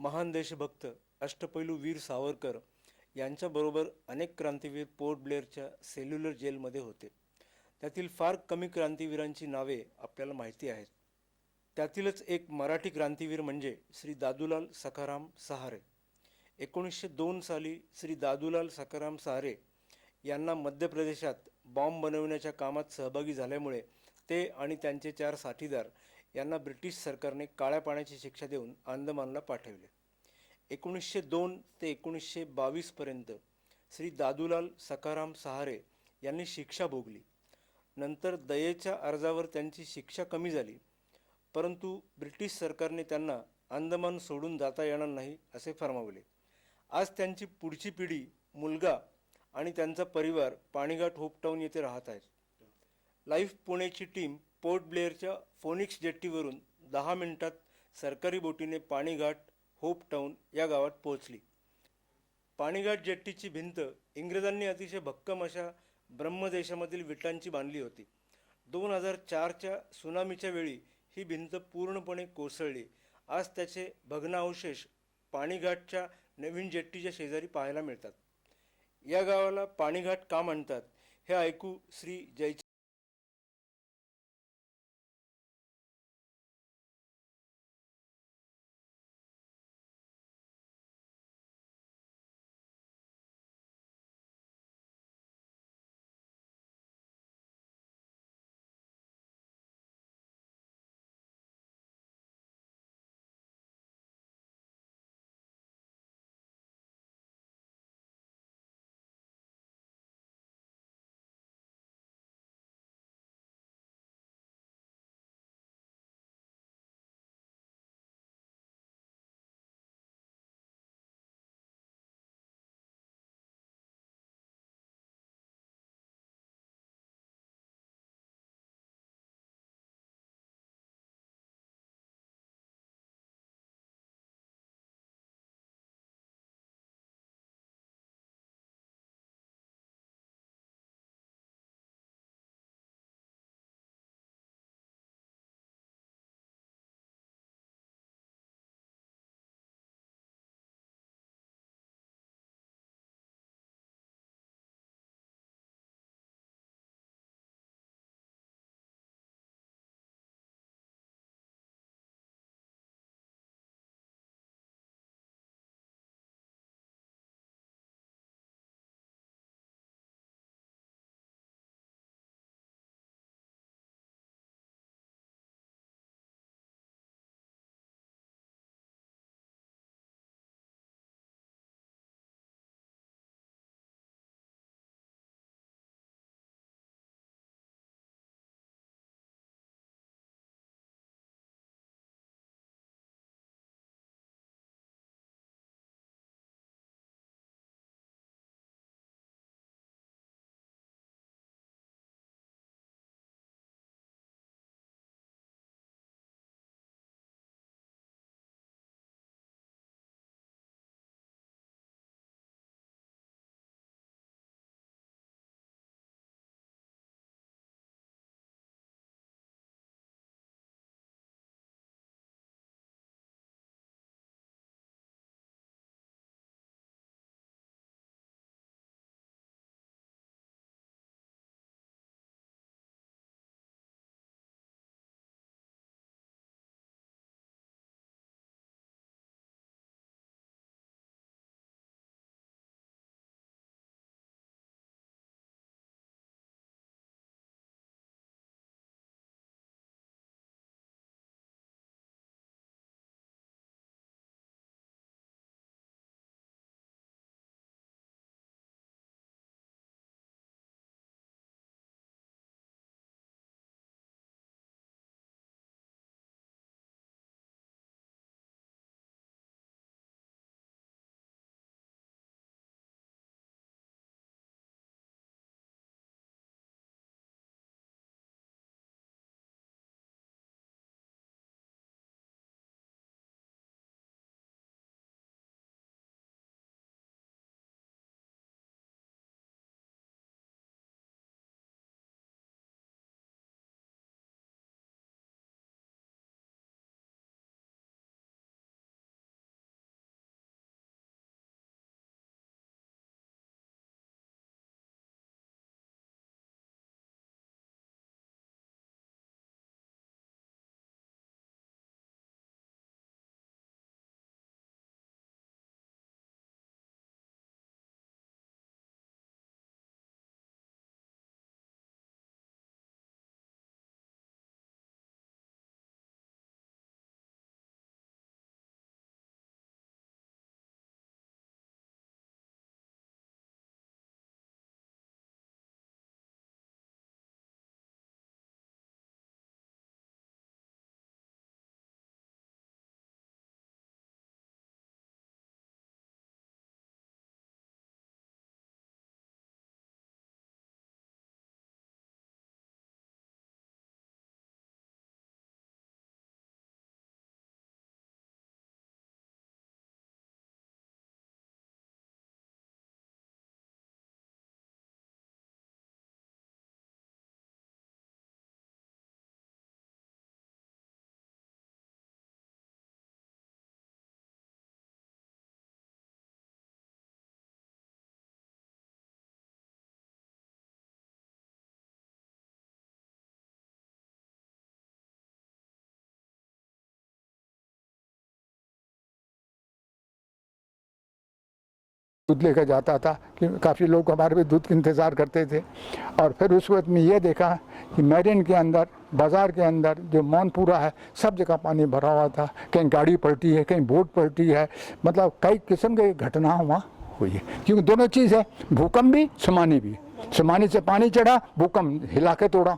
महान देशभक्त अष्टपैलू वीर सावरकर यांच्याबरोबर अनेक क्रांतीवीर पोर्ट ब्लेअरच्या सेल्युलर जेलमध्ये होते. त्यातील फार कमी क्रांतीवीरांची नावे आपल्याला माहिती आहेत. त्यातीलच एक मराठी क्रांतीवीर म्हणजे श्री दादूलाल सखाराम सहारे. एकोणीसशे दोन साली श्री दादूलाल सखाराम सहारे यांना मध्य प्रदेशात बॉम्ब बनवण्याच्या कामात सहभागी झाल्यामुळे ते आणि त्यांचे चार साथीदार यांना ब्रिटिश सरकारने काळ्या पाण्याची शिक्षा देऊन अंदमानला पाठवले. एकोणीसशे दोन ते एकोणीसशे बावीसपर्यंत श्री दादूलाल सखाराम सहारे यांनी शिक्षा भोगली. नंतर दयेच्या अर्जावर त्यांची शिक्षा कमी झाली. परंतु ब्रिटिश सरकारने त्यांना अंदमान सोडून जाता येणार नाही असे फरमावले. आज त्यांची पुढची पिढी मुलगा आणि त्यांचा परिवार पाणीघाट होपटाऊन येथे राहत आहेत लाईफ पुणेची टीम पोर्ट ब्लेअरच्या फोनिक्स जेट्टीवरून दहा मिनिटात सरकारी बोटीने पाणीघाट होप टाऊन या गावात पोहोचली. पाणीघाट जेट्टीची भिंत इंग्रजांनी अतिशय भक्कम अशा ब्रह्मदेशामधील विटांची बांधली होती. दोन हजार चारच्या सुनामीच्या वेळी ही भिंत पूर्णपणे कोसळली. आज त्याचे भग्नावशेष पाणीघाटच्या नवीन जेट्टीच्या शेजारी पाहायला मिळतात. या गावाला पाणीघाट का म्हणतात हे ऐकू श्री जय दूध लेकर जाता था कि काफ़ी लोग हमारे भी दूध का इंतज़ार करते थे। और फिर उस वक्त में ये देखा कि मैरिन के अंदर बाज़ार के अंदर जो मौनपुरा है सब जगह पानी भरा हुआ था। कहीं गाड़ी पलटी है कहीं बोट पलटी है। मतलब कई किस्म की घटना वहाँ हुई है। क्योंकि दोनों चीज़ है भूकंप भी सुमानी भी। सुमानी से पानी चढ़ा भूकंप हिला के तोड़ा।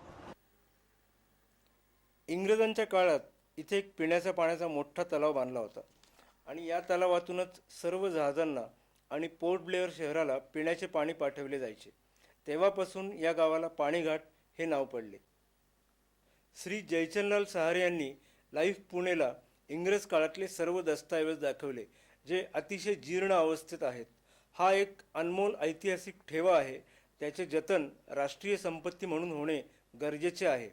इंग्रजांच्या काळात इथे एक पिण्याच्या पाण्याचा मोठा तलाव बांधला होता. आणि या तलावातूनच सर्व जहाजांना आणि पोर्ट ब्लेअर शहराला पिण्याचे पाणी पाठवले जायचे. तेव्हापासून या गावाला पाणीघाट हे नाव पडले. श्री जयचंदलाल सहारे यांनी लाईफ पुणेला इंग्रज काळातले सर्व दस्तऐवज दाखवले जे अतिशय जीर्ण अवस्थेत आहेत. हा एक अनमोल ऐतिहासिक ठेवा आहे. त्याचे जतन राष्ट्रीय संपत्ती म्हणून होणे गरजेचे आहे.